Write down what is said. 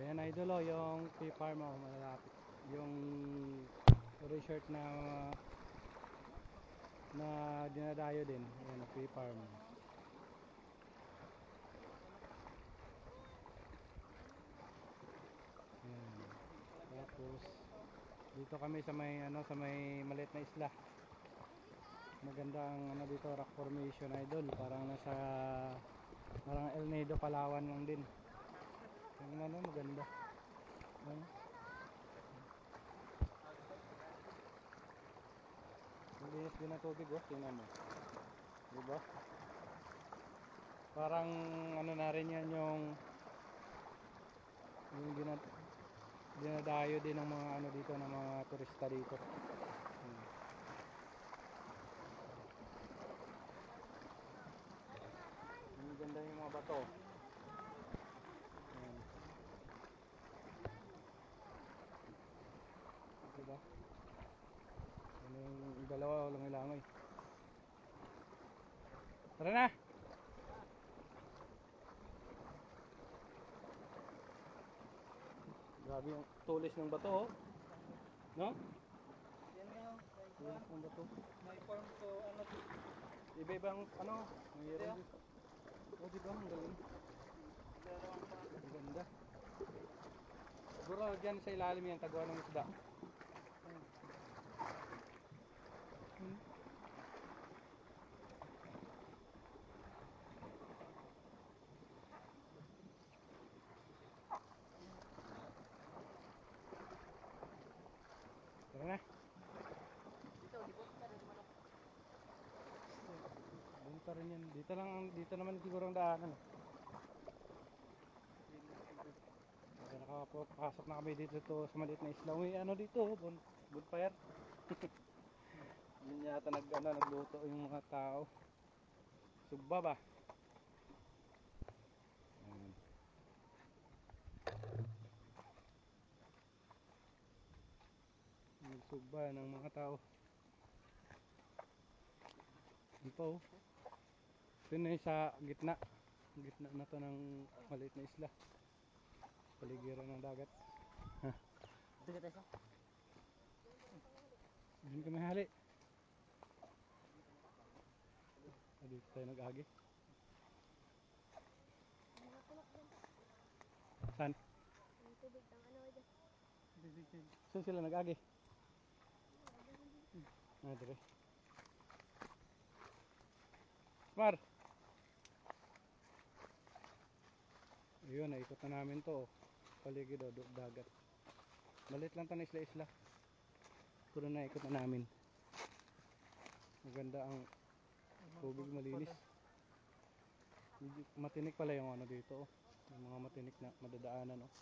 Ayan idol oh, yung pea farm oh, malalapit. Yung resort na na dinadayo din. Ayan, pea farm. Tapos dito kami sa may ano sa may maliit na isla. Maganda ang ano dito rock formation idol, parang nasa parang El Nido Palawan lang din. Yung ano maganda. Ano? Malinis din ang tubig oh, tingnan mo. Diba? Parang ano na rin yan yung yung dinad dinadayo din ng mga ano dito ng mga turista dito. Hmm. Ang ganda yung mga bato. Ayan. Diba? Ano yung walang ilangoy. Tara na! Grabe yung tulis ng bato oh. No? Yan na, Tulis ng bato. may form to ano. Iba-ibang ano, mayroon dito. Oh, di ba? Ang galing. Ang ganda. Siguro dyan sa ilalim yan, tagawa ng isda. Hmm. Tara na. Dito, di ba? Doon pa rin yan. Dito lang, dito naman siguro ang daanan. Kaya nakapasok na kami dito to sa maliit na isla. Uy, ano dito? Bon, bonfire. Yun yata nag, ano, nagluto yung mga tao. Sugba ba? Ayan. Ng mga tao. Ito oh. Ito na sa gitna. Gitna na to ng maliit na isla. Paligiran ng dagat. Dito ka tayo. Diyan kami hali. Ah, Dito tayo nag-agi. Saan? Tubig ng ano ito. Saan sila nag-agi? Ah, dire. Mar! Ayun, naikot na namin to. oh. Paligid o, dagat. Malit lang to na isla-isla. Puro naikot na namin. Maganda ang tubig malinis. Matinik pala yung ano dito. Oh. Yung mga matinik na madadaanan. Oh.